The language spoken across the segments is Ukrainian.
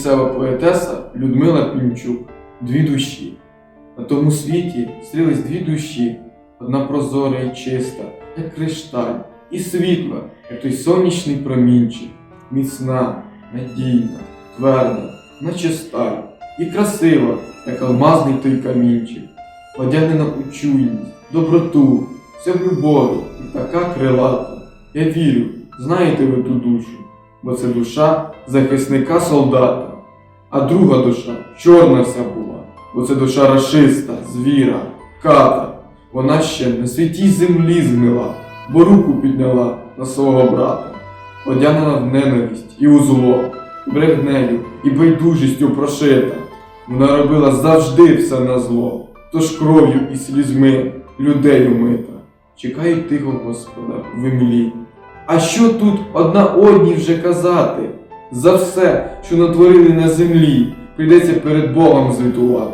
місцева поетеса Людмила Пінчук. Дві душі. На тому світі стрілись дві душі, одна прозора і чиста, як кришталь, і світла, як той сонячний промінчик, міцна, надійна, тверда, наче сталь, і красива, як алмазний той камінчик, одягнена у чуйність, доброту, все в любові і така крилата. Я вірю, знаєте ви ту душу, бо це душа захисника солдата, а друга душа чорна вся була, бо це душа рашиста, звіра, ката. Вона ще на святій землі змила, бо руку підняла на свого брата, одягнена в ненависть і у зло, брехнею і байдужістю прошита. Вона робила завжди все на зло, тож кров'ю і слізьми людей умита. Чекають тихо Господа в імлі. А що тут одна одній вже казати? За все, що натворили на землі, прийдеться перед Богом звітувати.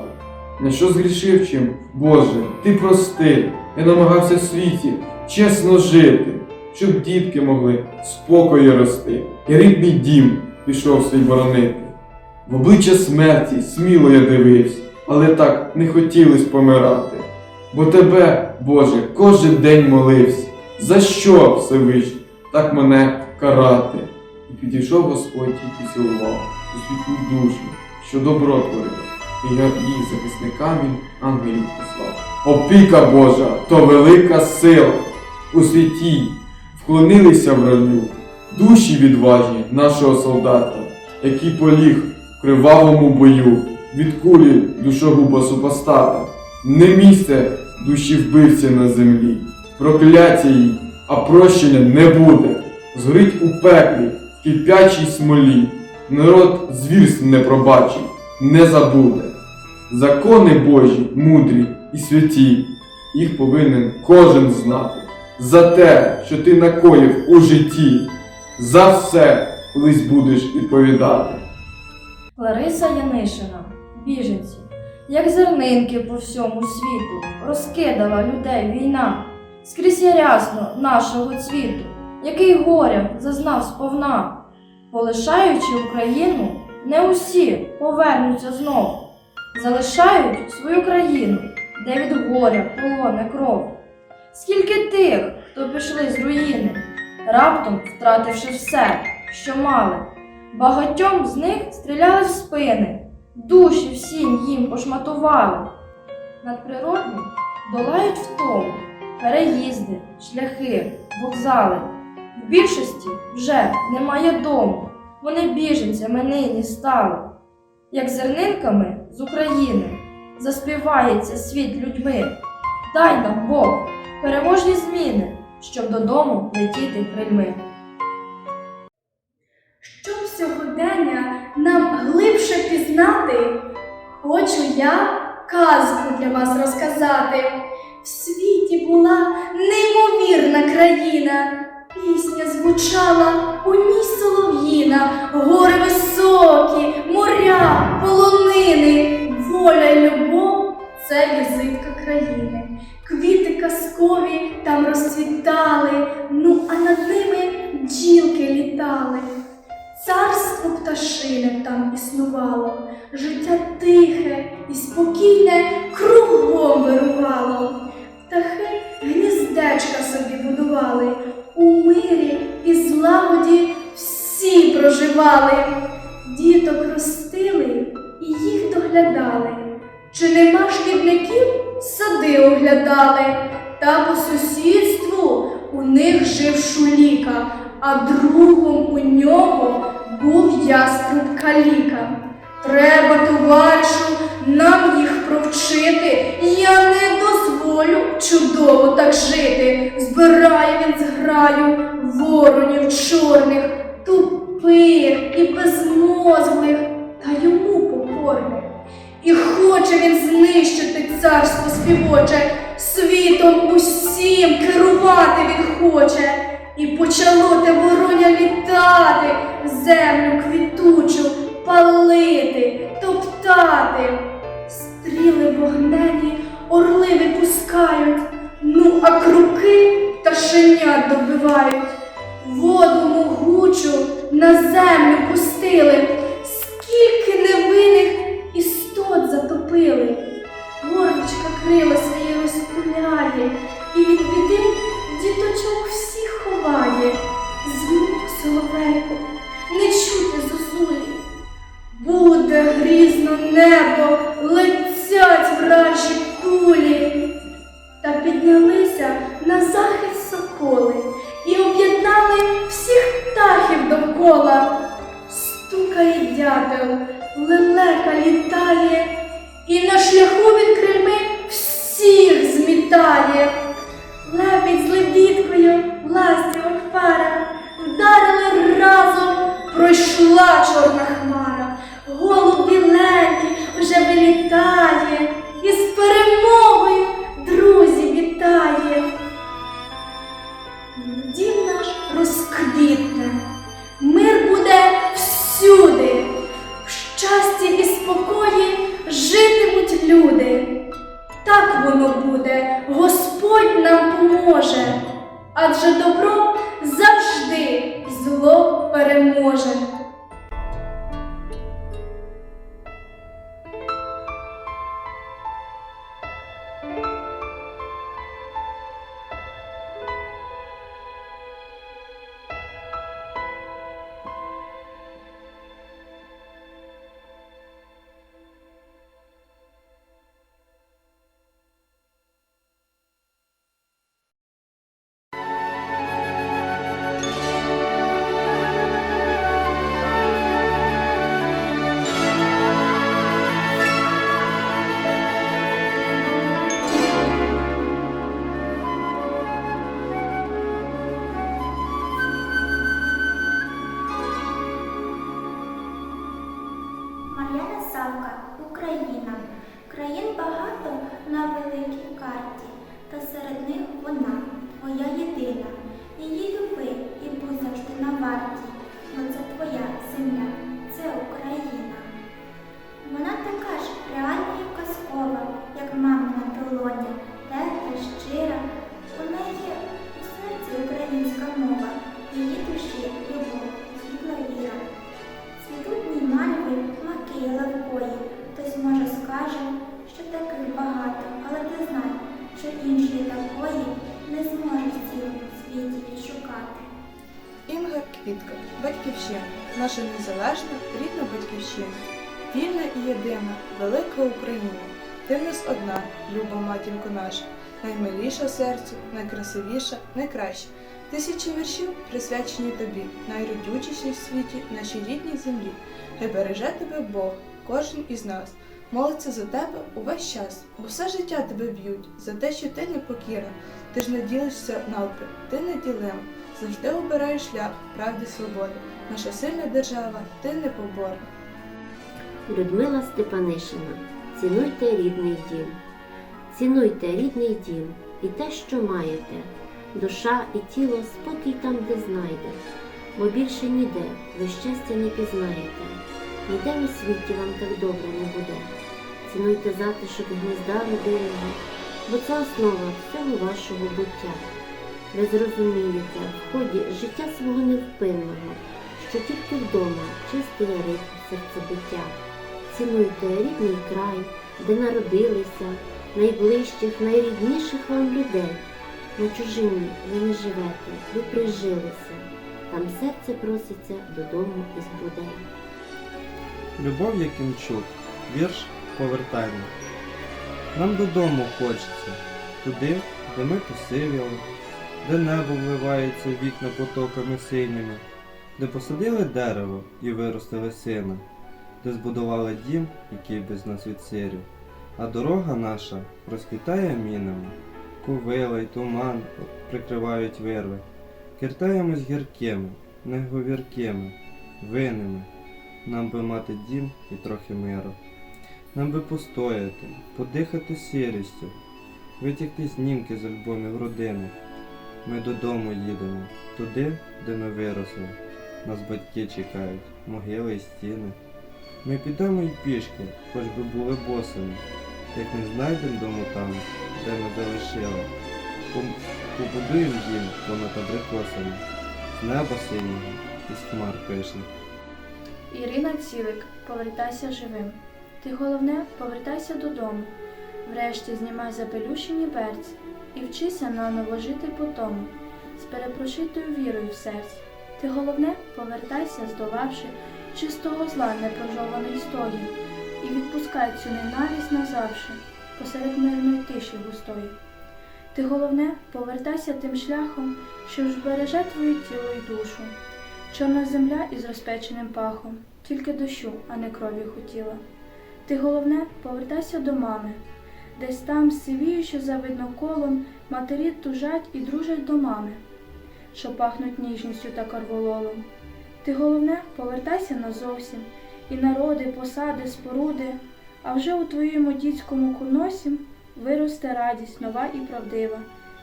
На що згрішив чим? Боже, ти прости, я намагався в світі чесно жити, щоб дітки могли в спокої рости, і рідний дім пішов свій боронити. В обличчя смерті сміло я дивився, але так не хотілось помирати. Бо тебе, Боже, кожен день молився. За що Всевишній так мене карати? Підійшов Господь і поцілував у світлу душу, що добро творив, і я її захисникам він ангелів послав. Опіка Божа, то велика сила. У світі вклонилися в раю, душі відважні нашого солдата, який поліг в кривавому бою від кулі душогуба супостата. Не місце душі вбивці на землі, прокляття їй, а прощення не буде. Згорить у пеклі, кипячій смолі. Народ звірств не пробачить, не забуде. Закони Божі, мудрі і святі, їх повинен кожен знати. За те, що ти накоїв у житті, за все колись будеш відповідати. Лариса Янишина, біженці, як зернинки по всьому світу, розкидала людей війна, скрізь ярясно нашого цвіту, який горя зазнав сповна. Полишаючи Україну, не усі повернуться знов, залишають свою країну, де від горя полоне кров. Скільки тих, хто пішли з руїни, раптом втративши все, що мали. Багатьом з них стріляли в спини, душі всім їм пошматували. Надприродні долають втому, переїзди, шляхи, вокзали. В більшості вже немає дому, вони біженцями нині стали. Як зернинками з України заспівається світ людьми. Дай нам Бог переможні зміни, щоб додому летіти крильми. Щоб сьогодення нам глибше пізнати, хочу я казку для вас розказати. В світі була неймовірна країна, пісня звучала у ній солов'їна, гори високі, моря, полонини, воля й любов це візитка країни. Квіти казкові там розцвітали, ну а над ними бджілки літали. Царство пташине там існувало, життя тихе і спокійне кругом вирувало. Птахи гніздечка собі будували, у мирі і злагоді всі проживали. Діток ростили і їх доглядали. Чи нема шкідників, сади оглядали, та по сусідству у них жив шуліка, а другом у нього був яструб каліка. Треба, товаришу, нам їх провчити. Я не дозволю чудово так жити. Збирає він зграю воронів чорних, тупих і безмозглих, та йому покорних. І хоче він знищити царство співоче, світом усім керувати він хоче. І почало те вороня літати, землю квітучу палити, топтати. Стріли вогнені орли випускають, ну а круки пташенят добивають. Воду могучу на землю пустили, скільки невинних істот затопили. Горличка крила своє розпуляє, і від біди діточок всіх ховає. Звук соловейку, не чути зозулі. Буде грізно небо, летять люба матінко наша, наймиліша серцю, найкрасивіша, найкраща. Тисячі віршів присвячені тобі, найродючішій в світі, нашій рідній землі. Хай береже тебе Бог, кожен із нас. Молиться за тебе увесь час, все життя тебе б'ють за те, що ти непокірна. Ти ж не ділишся навпи, ти неділима. Завжди обираєш шлях правди свободи. Наша сильна держава, ти непоборна. Людмила Степанишина, цінуйте рідний дім. Цінуйте рідний дім і те, що маєте. Душа і тіло спокій там, де знайде, бо більше ніде ви щастя не пізнаєте. Ніде у світі вам так добре не буде. Цінуйте затишок гнізда родинного, бо це основа всього вашого буття. Ви зрозумієте в ході життя свого невпинного, що тільки вдома чистий ритм серцебиття. Цінуйте рідний край, де народилися, найближчих, найрідніших вам людей. На чужині ви не живете, ви прижилися, там серце проситься додому із грудей. Любов Якимчук, вірш повертання. Нам додому хочеться, туди, де ми посивіли, де небо вливається вікна потоками синіми, де посадили дерево і виростили сина, де збудували дім, який без нас відсирів, а дорога наша розквітає мінами, ковила й туман прикривають вирви. Кертаємось гіркими, неговіркими, винними. Нам би мати дім і трохи миру. Нам би постояти, подихати сірістю, витягти знімки з альбомів родини. Ми додому їдемо, туди, де ми виросли. Нас батьки чекають, могили й стіни. Ми підемо й пішки, хоч би були босими, як не знайдемо дому там, де ми залишили. Побудуємо дім понад абрикосами, з неба синього і з хмар пишних. Ірина Цілик, повертайся живим. Ти головне, повертайся додому. Врешті знімай запелющені берці і вчися наново жити по тому, з перепрошитою вірою в серці. Ти головне, повертайся, здолавши чистого зла непрожований стої, і відпускай цю ненависть назавше посеред мирної тиші густої. Ти головне, повертайся тим шляхом, що ж береже твоє тіло й душу. Чорна земля із розпеченим пахом, тільки дощу, а не крові хотіла. Ти головне, повертайся до мами, десь там, сивіючи за видно колом, матері тужать і дружать до мами, що пахнуть ніжністю та карвололом. Ти головне, повертайся назовсім, і народи, посади, споруди, а вже у твоєму дітському куносі виросте радість нова і правдива.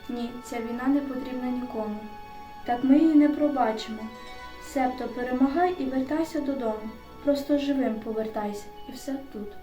Ні, ця війна не потрібна нікому. Так ми її не пробачимо. Себто перемагай і вертайся додому. Просто живим повертайся, і все тут.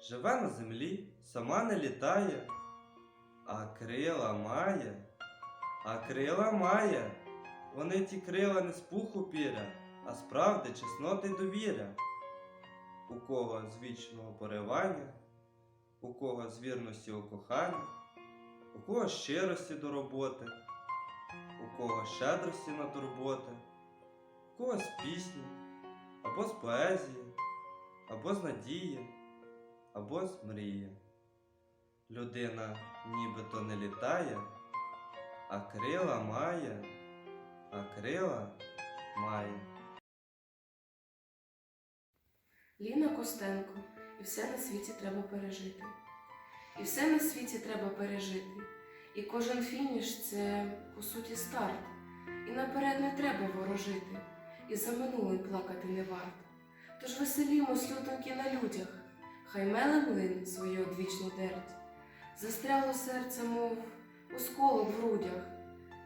Живе на землі, сама не літає, а крила має, а крила має. Вони ті крила не з пуху піря, а з правди, чесноти довіря. У кого з вічного поривання, у кого з вірності у коханні, у кого щирості до роботи, у кого щедрості на турботи, у кого з пісні, або з поезії, або з надії або з мрії. Людина нібито не літає, а крила має, а крила має. Ліна Костенко, і все на світі треба пережити. І все на світі треба пережити. І кожен фініш це по суті старт. І наперед не треба ворожити, і за минулим плакати не варто. Тож веселімось, людоньки, на людях, хай меле млин свою одвічну дерть. Застряло серце, мов осколок в грудях.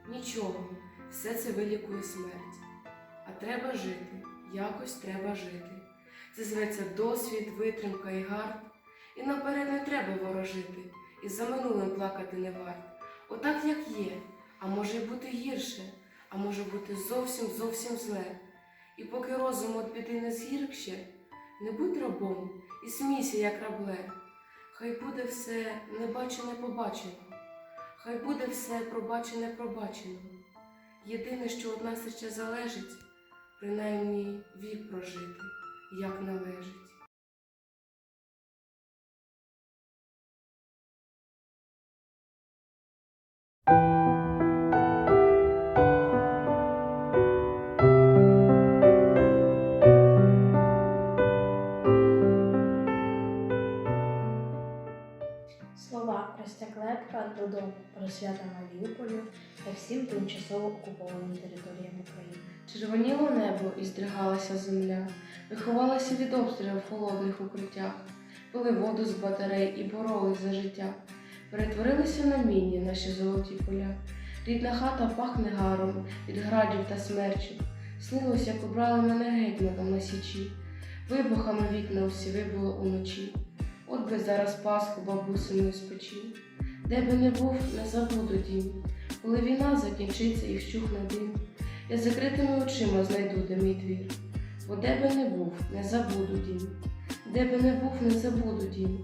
Нічого, все це вилікує смерть. А треба жити, якось треба жити. Це зветься досвід, витримка і гард. І наперед не треба ворожити, і за минулим плакати не варт. Отак, як є, а може й бути гірше, а може бути зовсім зовсім зле. І поки розум від біди не згіркще, не будь рабом і смійся, як рабле. Хай буде все небачене побачено, хай буде все пробачене пробачено. Єдине, що від нас ще залежить, принаймні вік прожити, як належить. Додому про свята Маріуполю та всім тимчасово окупованим територіям України. Червоніло небо і здригалася земля, виховалася від обстрілів в холодних укриттях, пили воду з батарей і боролись за життя. Перетворилися на міні наші золоті поля. Рідна хата пахне гаром від градів та смерчів. Снилось, як обрали мене гетьманом на січі. Вибухами вікна всі вибуло уночі. От би зараз Пасху бабусиною з печі. Де би не був, не забуду дім. Коли війна закінчиться і вщухне дим, я закритими очима знайду, де мій двір. Бо де би не був, не забуду дім. Де би не був, не забуду дім.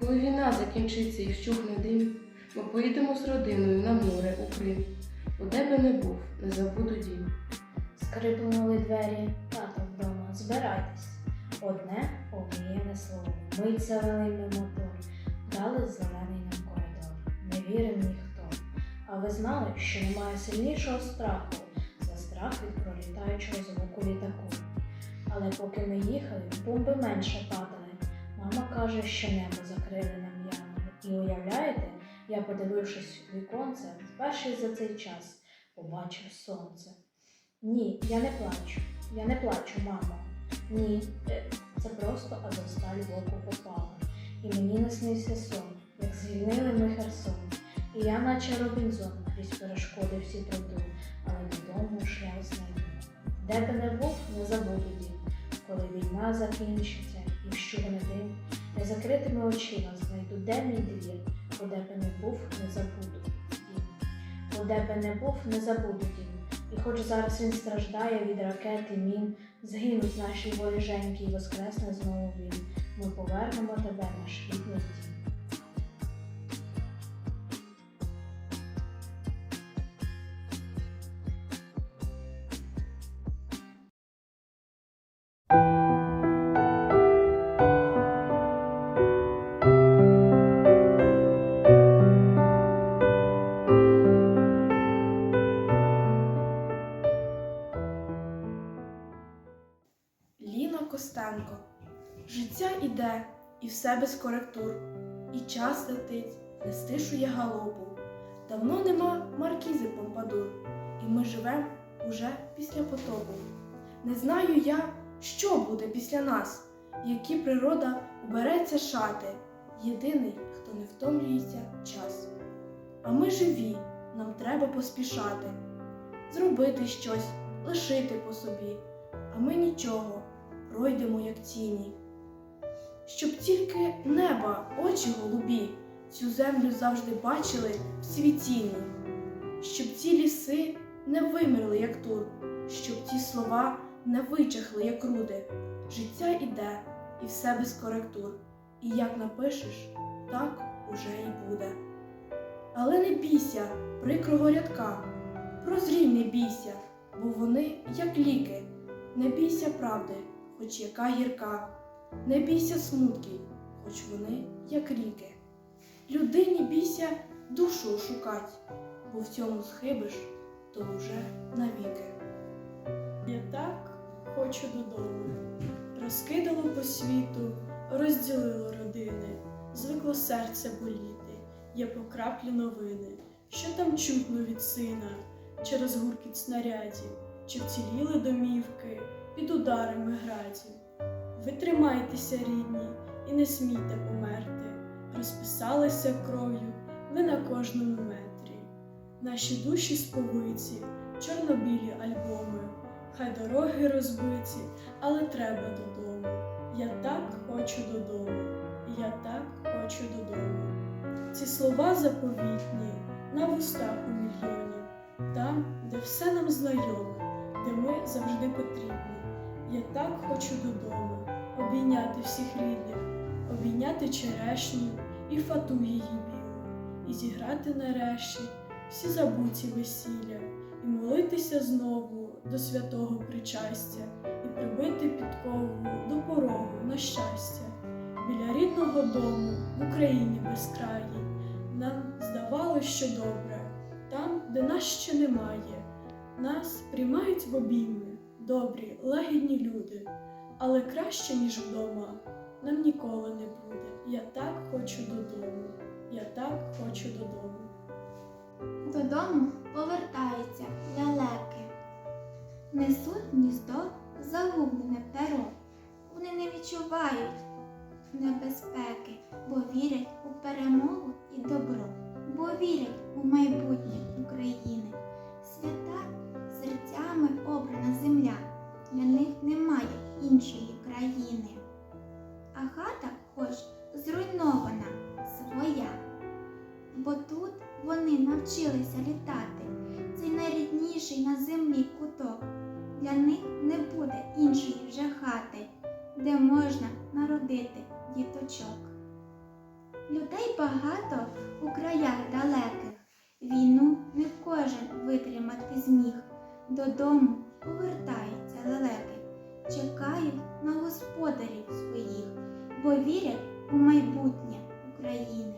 Коли війна закінчиться і вщухне дим, ми поїдемо з родиною на море у Крим. Бо де би не був, не забуду дім. Скрипнули двері, тато вдома, збирайтесь. Одне оміяне слово. Мить завели ми мотор, дали зелений ви знали, що немає сильнішого страху за страх від пролітаючого звуку літаку. Але поки ми їхали, бомби менше падали. Мама каже, що небо закрили нам ями. І уявляєте, я, подивившись у віконце, вперше за цей час побачив сонце. Ні, я не плачу. Я не плачу, мамо. Ні, е, це просто Азовсталь в око попала. І мені наснився сон, як звільнили ми Херсон. І я, наче Робінзон, крізь перешкоди всі пройду, але додому шлях знайду. Де би не був, не забуду дім, коли війна закінчиться і вщугне дим, я закритими очима знайду, де мій двір, бо де би не був, не забуду дім. Бо де би не був, не забуду дім. І хоч зараз він страждає від ракет і мін, згинуть наші воріженьки і воскресне знову він. Ми повернемо тебе, наш рідний. Все без коректур, і час летить, не стишує галопу. Давно нема маркізи Помпадур, і ми живем уже після потопу. Не знаю я, що буде після нас, які природа убереться шати. Єдиний, хто не втомлюється час. А ми живі, нам треба поспішати, зробити щось, лишити по собі, а ми нічого пройдемо, як тіні. Щоб тільки неба, очі голубі, цю землю завжди бачили в світінні, щоб ці ліси не вимерли, як тур, щоб ті слова не вичахли, як руди. Життя іде, і все без коректур, і як напишеш, так уже і буде. Але не бійся прикрого рядка, прозрій не бійся, бо вони, як ліки, не бійся правди, хоч яка гірка, не бійся смутків, хоч вони, як ріки. Людині бійся душу шукать, бо в цьому схибиш, то вже навіки. Я так хочу додому. Розкидало по світу, розділило родини, звикло серце боліти, є по краплі новини, що там чутно від сина, через гуркіт снарядів, чи вціліли домівки під ударами градів. Ви тримайтеся, рідні, і не смійте померти, розписалися кров'ю ви на кожному метрі. Наші душі сповиці, чорнобілі альбоми. Хай дороги розбиті, але треба додому. Я так хочу додому, я так хочу додому. Ці слова заповітні на вустах у мільйонів, там, де все нам знайоме, де ми завжди потрібні. Я так хочу додому, обійняти всіх рідних, обійняти черешню і фату її білу, і зіграти нарешті всі забуті весілля, і молитися знову до святого причастя, і прибити підкову до порогу на щастя. Біля рідного дому в Україні безкраїй нам здавалось, що добре, там, де нас ще немає. Нас приймають в обійми добрі, лагідні люди, але краще, ніж вдома, нам ніколи не буде. Я так хочу додому, я так хочу додому. Додому повертаються лелеки, несуть гніздо загублене перо. Вони не відчувають небезпеки, бо вірять у перемогу і добро, бо вірять у майбутнє України. Свята серцями обрана земля, для них немає іншої країни. А хата хоч зруйнована своя, бо тут вони навчилися літати. Цей найрідніший на землі куток. Для них не буде іншої вже хати, де можна народити діточок. Людей багато у краях далеких. Війну не кожен витримати зміг. Додому повертаються лелеки, чекають на господарів своїх, бо вірять у майбутнє України.